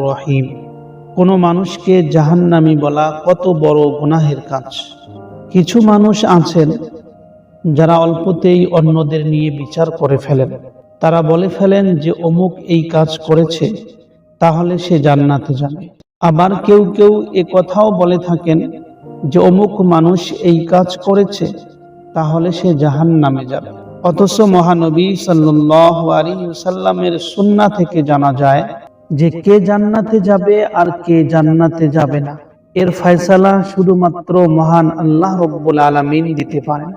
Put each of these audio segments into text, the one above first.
রহিম। কোনো মানুষকে জাহান্নামি বলা কত বড় গুনাহের কাজ। কিছু মানুষ আছেন যারা অল্পতেই অন্যদের নিয়ে বিচার করে ফেলেন। তারা বলে ফেলেন যে অমুক এই কাজ করেছে, তাহলে সে জান্নাতে যাবে। আবার কেউ কেউ এ কথাও বলে থাকেন যে অমুক মানুষ এই কাজ করেছে, তাহলে সে জাহান নামে যাবে। অথচ মহানবী সাল্লামের সুন্না থেকে জানা যায় যে কে জান্নাতে যাবে আর কে জান্নাতে যাবে না। এর ফয়সালা শুধুমাত্র মহান আল্লাহ রব্বুল আলমিন দিতে পারেন।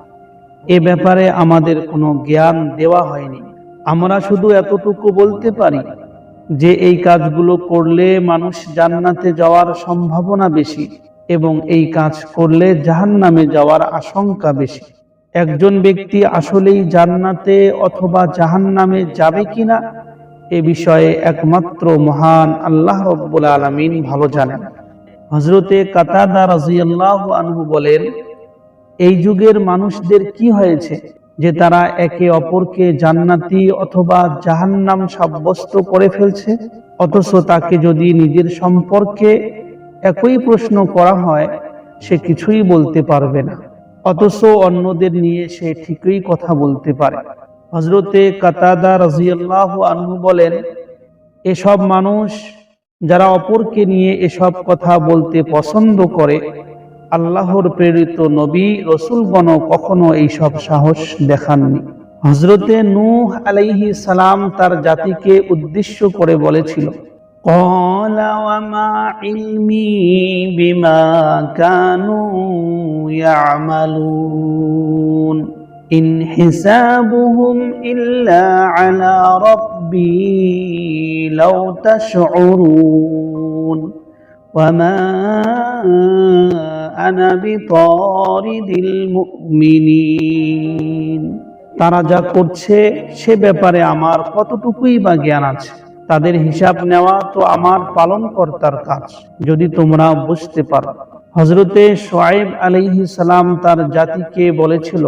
এ ব্যাপারে আমাদের কোনো জ্ঞান দেওয়া হয়নি। আমরা শুধু এতটুকু বলতে পারি যে এই কাজগুলো করলে মানুষ জান্নাতে যাওয়ার সম্ভাবনা বেশি এবং এই কাজ করলে জাহান্নামে যাওয়ার আশঙ্কা বেশি। একজন ব্যক্তি আসলেই জান্নাতে অথবা জাহান্নামে যাবে কিনা, এ বিষয়ে একমাত্র মহান আল্লাহ রব্বুল আলমিন ভালো জানেন। হজরতে কাতাদা রাজিয়াল্লাহ আনহু বলেন, এই যুগের মানুষদের কি হয়েছে যে তারা একে অপরকে জান্নাতি অথবা জাহান্নাম সাব্যস্ত করে ফেলছে? অথচ তাকে যদি নিজের সম্পর্কে একই প্রশ্ন করা হয়, সে কিছুই বলতে পারবে না। অথচ অন্যদের নিয়ে সে ঠিকই কথা বলতে পারে হজরতে কাতাদা রাজিয়াল্লাহ আনহু বলেন এসব মানুষ যারা অপরকে নিয়ে এসব কথা বলতে পছন্দ করে আল্লাহর প্রেরিত নবী রসুলগণ কখনো এইসব সাহস দেখাননি হজরতে নূহ আলাইহি সালাম তার জাতিকে উদ্দেশ্য করে বলেছিল قال وما علمي بما كانوا يعملون إن حسابهم إلا على ربي لو تشعرون وما أنا بطارد المؤمنين তারা যা করছে সে ব্যাপারে আমার কতটুকুই বা জ্ঞান আছে তাদের হিসাব নেওয়া তো আমার পালন কর্তার কাজ যদি তোমরা বুঝতে পারো হজরতে সোয়াইব আলাইহি সালাম তার জাতিকে বলেছিল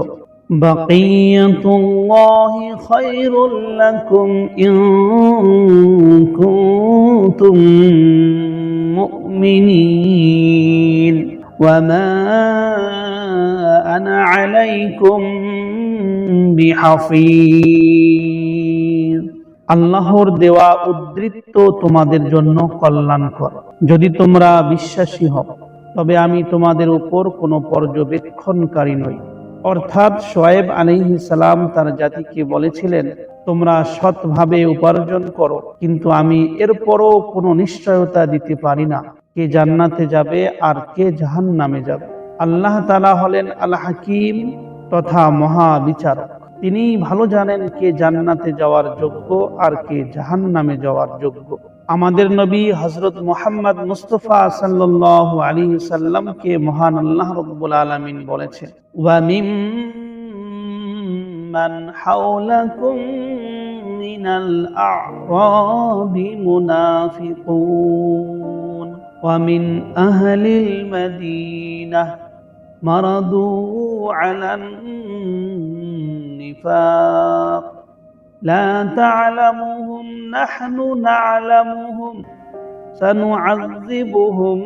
আল্লাহর দেওয়া উদ্বৃত্ত তোমাদের জন্য কল্যাণকর। যদি তোমরা বিশ্বাসী হও তবে আমি তোমাদের উপর কোনো পর্যবেক্ষণকারী নই। অর্থাৎ সোয়েব আলাইহি সালাম তার জাতিকে বলেছিলেন, তোমরা সৎভাবে উপার্জন করো, কিন্তু আমি এরপরও কোনো নিশ্চয়তা দিতে পারি না। কে জান্নাতে যাবে আর কে জাহান নামে যাবে? আল্লাহ তালা হলেন আল হাকিম তথা মহা বিচারক তিনি ভালো জানেন কে জান্নাতে যাওয়ার যোগ্য আর কে জাহান নামে যাওয়ার যোগ্য। আমাদের নবী হজরত মোহাম্মদ মুস্তফা সাল্লাহ আলী সাল্লামকে মহান আল্লাহ রব্বুল আলমিন বলেছেন ওয়ামিম من حولكم من الأعراب منافقون ومن أهل المدينة مرضوا على النفاق لا تعلمهم نحن نعلمهم سنعذبهم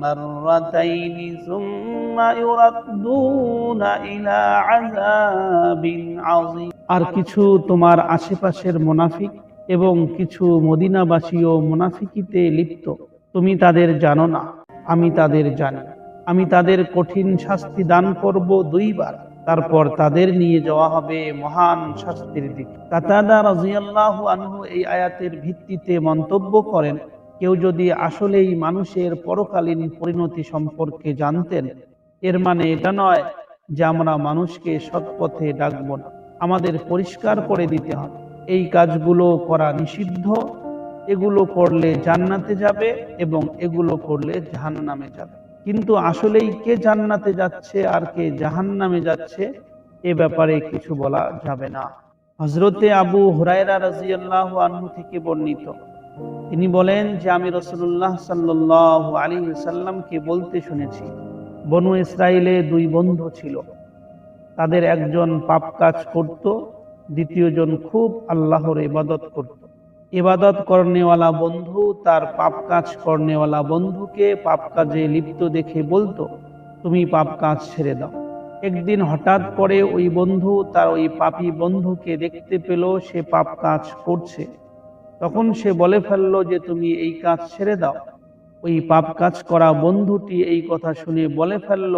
مرتين ثم يردون إلى عذاب عظيم আর কিছু তোমার আশেপাশের মুনাফিক এবং কিছু মদিনাবাসীও মুনাফিকিতে লিপ্ত তুমি তাদের জানো না আমি তাদের জানি আমি তাদের কঠিন শাস্তি দান করব দুইবার তারপর তাদের নিয়ে যাওয়া হবে মহান শাস্তির দিকে। কাতাদা রাজিয়াল্লাহু আনহু এই আয়াতের ভিত্তিতে মন্তব্য করেন, কেউ যদি আসলেই মানুষের পরকালীন পরিণতি সম্পর্কে জানতেন, এর মানে এটা নয় যে আমরা মানুষকে সৎপথে ডাকবো না। আমাদের পরিষ্কার করে দিতে হবে। এই কাজগুলো করা নিষিদ্ধ, এগুলো করলে জান্নাতে যাবে এবং এগুলো করলে জাহান্নামে যাবে। কিন্তু আসলেই কে জান্নাতে যাচ্ছে আর কে জাহান্নামে যাচ্ছে, এ ব্যাপারে কিছু বলা যাবে না। হজরতে আবু হুরায়রা রাজিয়াল্লাহ আনহু থেকে বর্ণিত। তিনি বলেন যে, আমি রসুল্লাহ সাল্লাহ আলী সাল্লামকে বলতে শুনেছি, বনু ইসরায়েলে দুই বন্ধু ছিল। তাদের একজন পাপ কাজ করত, দ্বিতীয়জন খুব আল্লাহর ইবাদত করত। ইবাদত করনেওয়ালা বন্ধু, তার পাপ কাজ করনেওয়ালা বন্ধুকে পাপ কাজে লিপ্ত দেখে বলতো, তুমি পাপ কাজ ছেড়ে দাও। একদিন হঠাৎ করে ওই বন্ধু, তার ওই পাপী বন্ধুকে দেখতে পেল, সে পাপ কাজ করছে। তখন সে বলে ফেলল যে, তুমি এই কাজ ছেড়ে দাও। ওই পাপ কাজ করা বন্ধুটি এই কথা শুনে বলে ফেলল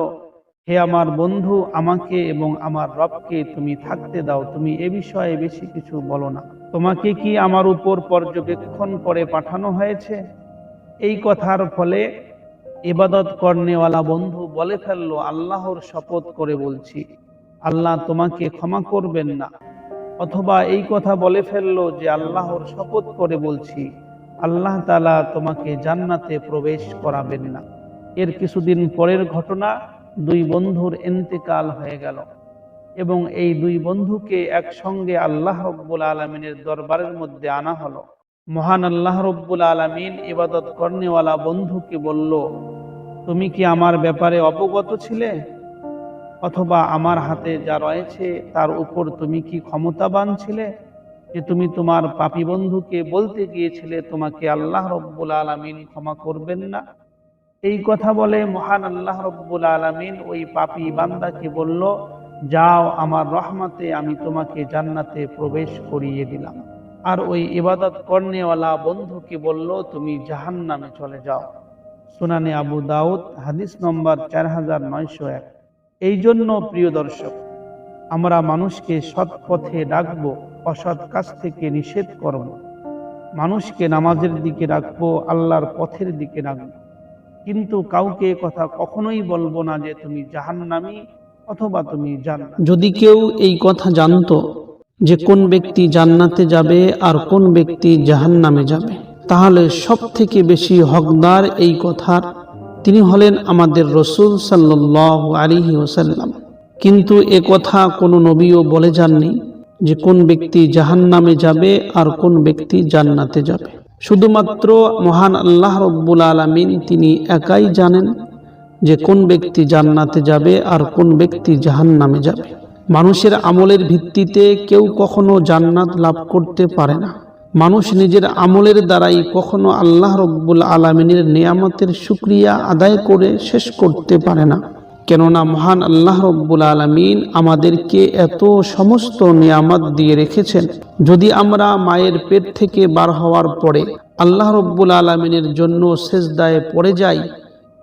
হে আমার বন্ধু, আমাকে এবং আমার রবকে তুমি থাকতে দাও, তুমি এ বিষয়ে বেশি কিছু বলো না। তোমাকে কি আমার উপর পর্যবেক্ষণ করে পাঠানো হয়েছে? এই কথার ফলে ইবাদত করনেওয়ালা বন্ধু বলে ফেলল, আল্লাহর শপথ করে বলছি, আল্লাহ তোমাকে ক্ষমা করবেন না। অথবা এই কথা বলে ফেলল যে আল্লাহর শপথ করে বলছি, আল্লাহ তালা তোমাকে জান্নাতে প্রবেশ করাবেন না। এর কিছুদিন পরের ঘটনা দুই বন্ধুর এন্তেকাল হয়ে গেল এবং এই দুই বন্ধুকে একসঙ্গে আল্লাহ রব্বুল আলমিনের দরবারের মধ্যে আনা হলো। মহান আল্লাহ রব্বুল আলমিন ইবাদত কর্নেওয়ালা বন্ধুকে বলল, তুমি কি আমার ব্যাপারে অবগত ছিলে? অথবা আমার হাতে যা রয়েছে তার উপর তুমি কি ক্ষমতাবান ছিলে? যে তুমি তোমার পাপী বন্ধুকে বলতে গিয়েছিলে, তোমাকে আল্লাহ রব্বুল আলমিন ক্ষমা করবেন না? এই কথা বলে মহান আল্লাহ রব্বুল আলমিন ওই পাপী বান্দাকে বলল, যাও, আমার রহমাতে আমি তোমাকে জান্নাতে প্রবেশ করিয়ে দিলাম। আর ওই ইবাদত করনেওয়ালা বন্ধুকে বলল, তুমি জাহান নামে চলে যাও। সুনানে আবু দাউদ, হাদিস নম্বর চার হাজার নয়শো এক। এই জন্য, প্রিয় দর্শক, আমরা মানুষকে সৎ পথে ডাকবো, অসৎ কাজ থেকে নিষেধ করব। মানুষকে নামাজের দিকে রাখব, আল্লাহর পথের দিকে রাখব। কিন্তু কাউকে কথা কখনোই বলব না যে তুমি জাহান্নামি অথবা তুমি জান যদি কেউ এই কথা জানতো যে কোন ব্যক্তি জান্নাতে যাবে আর কোন ব্যক্তি জাহান্নামে যাবে, তাহলে সব থেকে বেশি হকদার এই কথার তিনি হলেন আমাদের রসুল সাল্লাহ আলিহি ওসাল্লাম কিন্তু এ কথা কোনো নবীও বলে যাননি যে কোন ব্যক্তি জাহান্নামে যাবে আর কোন ব্যক্তি জান্নাতে যাবে। শুধুমাত্র মহান আল্লাহ রব্বুল আলমিন তিনি একাই জানেন যে কোন ব্যক্তি জান্নাতে যাবে আর কোন ব্যক্তি জাহান্নামে যাবে। মানুষের আমলের ভিত্তিতে কেউ কখনো জান্নাত লাভ করতে পারে না। মানুষ নিজের আমলের দ্বারাই কখনো আল্লাহ রব্বুল আলমিনের নিয়ামতের সুক্রিয়া আদায় করে শেষ করতে পারে না। কেননা মহান আল্লাহ রব্বুল আলমিন আমাদেরকে এত সমস্ত নিয়ামত দিয়ে রেখেছেন। যদি আমরা মায়ের পেট থেকে বার হওয়ার পরে আল্লাহ রব্বুল আলমিনের জন্য শেষদায় পড়ে যাই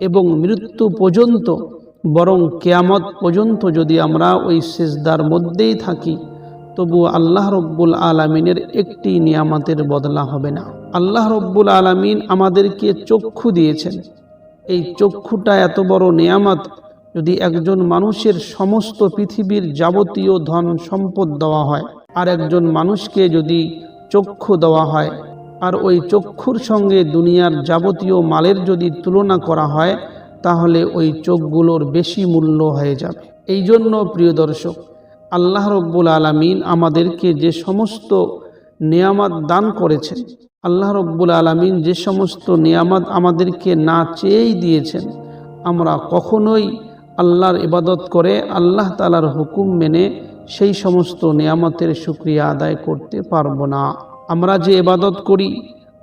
এবং মৃত্যু পর্যন্ত, বরং কেয়ামত পর্যন্ত যদি আমরা ওই সেজদার মধ্যেই থাকি তবু আল্লাহ রব্বুল আলমিনের একটি নিয়ামতের বদলা হবে না। আল্লাহ রব্বুল আলমিন আমাদেরকে চক্ষু দিয়েছেন। এই চক্ষুটা এত বড় নিয়ামত যদি একজন মানুষের সমস্ত পৃথিবীর যাবতীয় ধন সম্পদ দেওয়া হয়, আর একজন মানুষকে যদি চক্ষু দেওয়া হয়, আর ওই চক্ষুর সঙ্গে দুনিয়ার যাবতীয় মালের যদি তুলনা করা হয়, তাহলে ওই চোখগুলোর বেশি মূল্য হয়ে যাবে। এই জন্য প্রিয় দর্শক, আল্লাহ রব্বুল আলমিন আমাদেরকে যে সমস্ত নিয়ামত দান করেছেন, আল্লাহ রব্বুল আলমিন যে সমস্ত নিয়ামত আমাদেরকে না চেয়েই দিয়েছেন, আমরা কখনোই আল্লাহর ইবাদত করে আল্লাহ তালার হুকুম মেনে সেই সমস্ত নিয়ামতের সুক্রিয়া আদায় করতে পারব না। আমরা যে ইবাদত করি,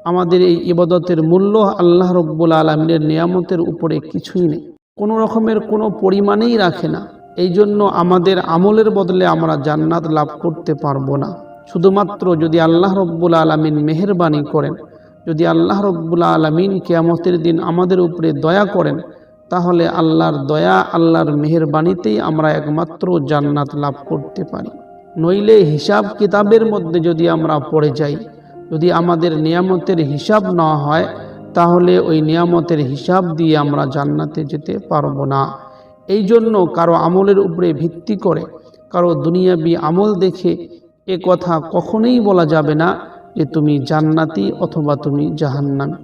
আমাদের এই ইবাদতের মূল্য আল্লাহ রব্বুল আলমিনের নিয়ামতের উপরে কিছুই নেই। কোনো রকমের কোনো পরিমাণেই রাখে না। এই জন্য আমাদের আমলের বদলে আমরা জান্নাত লাভ করতে পারব না। শুধুমাত্র যদি আল্লাহ রব্বুল আলমিন মেহরবানি করেন, যদি আল্লাহ রব্বুল আলমিন কেয়ামতের দিন আমাদের উপরে দয়া করেন তাহলে আল্লাহর দয়া, আল্লাহর মেহরবানিতেই আমরা একমাত্র জান্নাত লাভ করতে পারি। নইলে হিসাব কিতাবের মধ্যে যদি আমরা পড়ে যাই, যদি আমাদের নিয়ামতের হিসাব না হয়, তাহলে ওই নিয়ামতের হিসাব দিয়ে আমরা জান্নাতে যেতে পারব না। এই জন্য কারও আমলের উপরে ভিত্তি করে, কারও দুনিয়াবি আমল দেখে এ কথা কখনোই বলা যাবে না যে তুমি জান্নাতি অথবা তুমি জাহান্নামী।